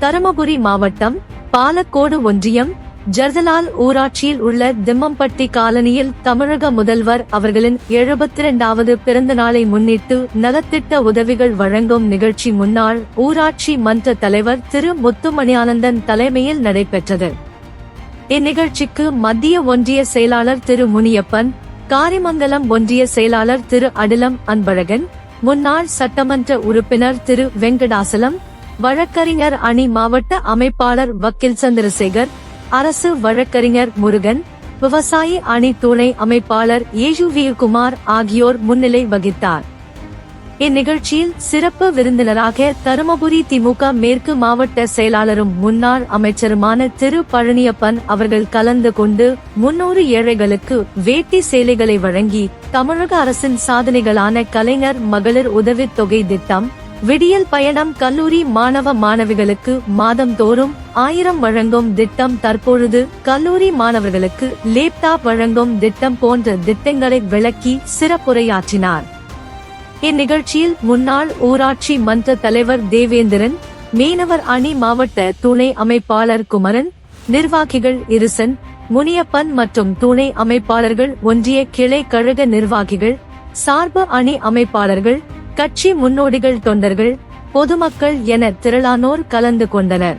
தருமபுரி மாவட்டம் பாலக்கோடு ஒன்றியம் ஜர்தலால் ஊராட்சியில் உள்ள திம்மம்பட்டி காலனியில் தமிழக முதல்வர் அவர்களின் எழுபத்தி இரண்டாவது பிறந்த நாளை முன்னிட்டு நலத்திட்ட உதவிகள் வழங்கும் நிகழ்ச்சி முன்னாள் ஊராட்சி மன்ற தலைவர் திரு. முத்துமணியானந்தன் தலைமையில் நடைபெற்றது. இந்நிகழ்ச்சிக்கு மத்திய ஒன்றிய செயலாளர் திரு. முனியப்பன் காரிமங்கலம் ஒன்றிய செயலாளர் திரு. அடிலம் அன்பழகன் முன்னாள் சட்டமன்ற உறுப்பினர் திரு. வெங்கடாசலம் வழக்கறிஞர் அணி மாவட்ட அமைப்பாளர் வக்கீல் சந்திரசேகர் அரசு வழக்கறிஞர் முருகன் விவசாயி அணி துணை அமைப்பாளர் ஏஜுவீர்குமார் ஆகியோர் முன்னிலை வகித்தார். இந்நிகழ்ச்சியில் சிறப்பு விருந்தினராக தருமபுரி திமுக மேற்கு மாவட்ட செயலாளரும் முன்னாள் அமைச்சருமான திரு. பழனியப்பன் அவர்கள் கலந்து கொண்டு முன்னூறு ஏழைகளுக்கு வேட்டி சேலைகளை வழங்கி தமிழக அரசின் சாதனைகளான கலைஞர் மகளிர் உதவித் தொகை திட்டம் விடியல் பயணம் கல்லூரி மாணவ மாணவிகளுக்கு மாதந்தோறும் ஆயிரம் வழங்கும் திட்டம் தற்பொழுது கல்லூரி மாணவர்களுக்கு லேப்டாப் வழங்கும் திட்டம் போன்ற திட்டங்களை விளக்கி சிறப்புரையாற்றினார். இந்நிகழ்ச்சியில் முன்னாள் ஊராட்சி மன்ற தலைவர் தேவேந்திரன் மீனவர் அணி மாவட்ட துணை அமைப்பாளர் குமரன் நிர்வாகிகள் இருசன் முனியப்பன் மற்றும் துணை அமைப்பாளர்கள் ஒன்றிய கிளை கழக நிர்வாகிகள் சார்பு அணி அமைப்பாளர்கள் கட்சி முன்னோடிகள் தொண்டர்கள் பொதுமக்கள் என திரளானோர் கலந்து கொண்டனர்.